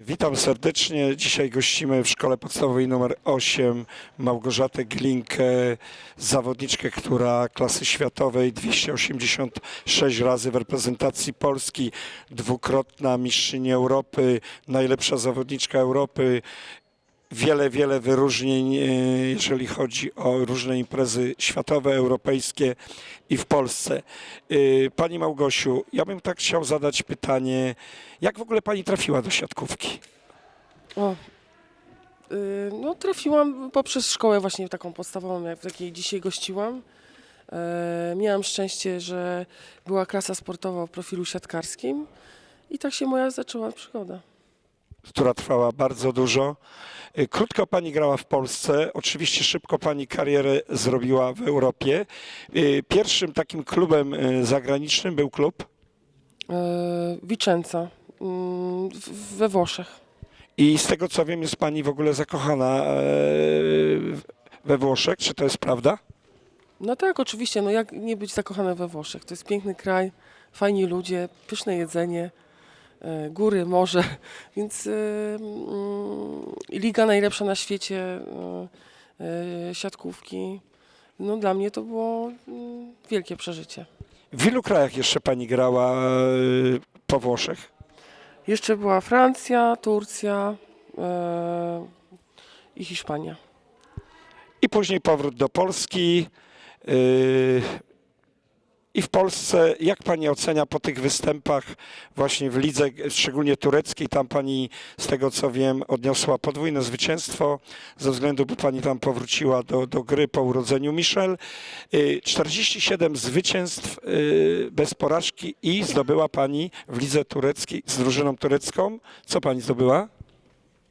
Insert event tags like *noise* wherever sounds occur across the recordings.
Witam serdecznie. Dzisiaj gościmy w szkole podstawowej nr 8 Małgorzatę Glinkę, zawodniczkę, która klasy światowej 286 razy w reprezentacji Polski, dwukrotna mistrzyni Europy, najlepsza zawodniczka Europy. Wiele, wiele wyróżnień, e, jeżeli chodzi o różne imprezy światowe, europejskie i w Polsce. E, Pani Małgosiu, ja bym tak chciał zadać pytanie, jak w ogóle Pani trafiła do siatkówki? O, y, no trafiłam poprzez szkołę właśnie taką podstawową, jak w jakiej dzisiaj gościłam. E, miałam szczęście, że była klasa sportowa o profilu siatkarskim i tak się moja zaczęła przygoda. Która trwała bardzo dużo. Y, Krótko pani grała w Polsce, oczywiście szybko pani karierę zrobiła w Europie. Y, Pierwszym takim klubem y, zagranicznym był klub E, Vicenza mm, we Włoszech. i z tego co wiem jest pani w ogóle zakochana e, we Włoszech, czy to jest prawda? No tak, oczywiście, no jak nie być zakochana we Włoszech? To jest piękny kraj, fajni ludzie, pyszne jedzenie, góry, morze, *laughs* więc e, mm, liga najlepsza na świecie, e, e, siatkówki. No dla mnie to było mm, wielkie przeżycie. W ilu krajach jeszcze pani grała e, po Włoszech? Jeszcze była Francja, Turcja e, i Hiszpania. I później powrót do Polski. I w Polsce, jak pani ocenia po tych występach właśnie w lidze, szczególnie tureckiej, tam pani, z tego co wiem, odniosła podwójne zwycięstwo, ze względu, bo pani tam powróciła do, do gry po urodzeniu Michel. Yy, 47 zwycięstw yy, bez porażki i zdobyła pani w lidze tureckiej z drużyną turecką. Co pani zdobyła?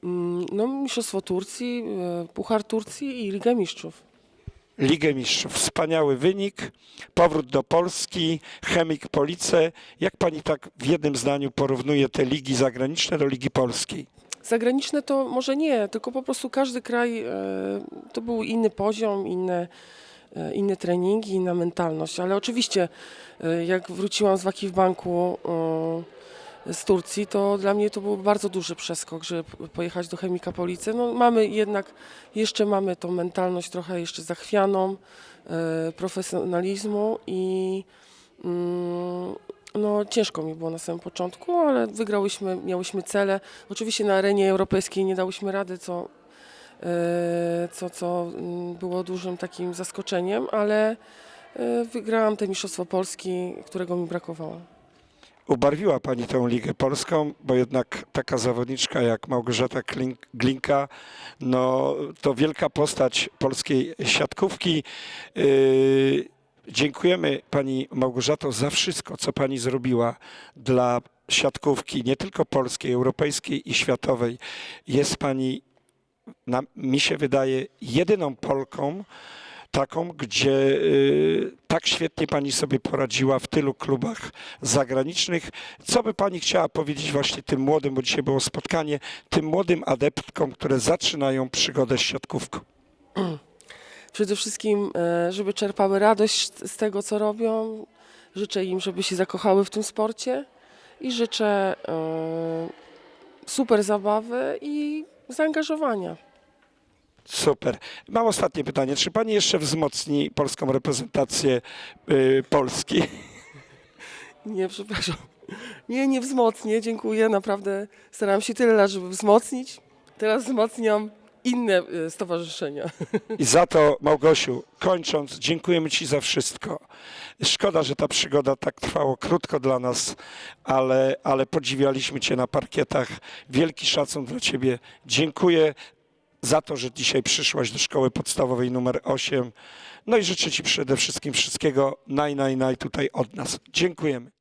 Mm, No, Mistrzostwo Turcji, e, Puchar Turcji i Ligę Mistrzów. Ligę Mistrzów. Wspaniały wynik. Powrót do Polski, Chemik Police. Jak pani tak w jednym zdaniu porównuje te ligi zagraniczne do Ligi Polskiej? Zagraniczne to może nie, tylko po prostu każdy kraj e, to był inny poziom, inne, e, inne treningi, inna mentalność. Ale oczywiście, e, jak wróciłam z Waki w banku z Turcji, to dla mnie to był bardzo duży przeskok, żeby pojechać do Chemika Police. No, mamy jednak, jeszcze mamy tą mentalność trochę jeszcze zachwianą e, profesjonalizmu i mm, no, ciężko mi było na samym początku, ale wygrałyśmy, miałyśmy cele. Oczywiście na arenie europejskiej nie dałyśmy rady, co, e, co, co mm, było dużym takim zaskoczeniem, ale e, wygrałam te Mistrzostwo Polski, którego mi brakowało. Ubarwiła pani tę Ligę Polską, bo jednak taka zawodniczka jak Małgorzata Glinka, no to wielka postać polskiej siatkówki. Yy, dziękujemy pani Małgorzato za wszystko, co pani zrobiła dla siatkówki, nie tylko polskiej, europejskiej i światowej. Jest pani, na, mi się wydaje, jedyną Polką, taką, gdzie y, tak świetnie pani sobie poradziła w tylu klubach zagranicznych. Co by pani chciała powiedzieć właśnie tym młodym, bo dzisiaj było spotkanie, tym młodym adeptkom, które zaczynają przygodę z siatkówką? Przede wszystkim, e, żeby czerpały radość z tego, co robią. Życzę im, żeby się zakochały w tym sporcie i życzę e, super zabawy i zaangażowania. Super. Mam ostatnie pytanie. Czy pani jeszcze wzmocni polską reprezentację y, Polski? *laughs* Nie, przepraszam. Nie, nie wzmocnię, dziękuję. Naprawdę starałam się tyle lat, żeby wzmocnić. Teraz wzmacniam inne e, stowarzyszenia. I za to, Małgosiu, kończąc, dziękujemy Ci za wszystko. Szkoda, że ta przygoda tak trwała krótko dla nas, ale, ale podziwialiśmy Cię na parkietach. Wielki szacun dla Ciebie. Dziękuję za to, że dzisiaj przyszłaś do szkoły podstawowej numer 8. No i życzę Ci przede wszystkim wszystkiego naj, naj, naj tutaj od nas. Dziękujemy.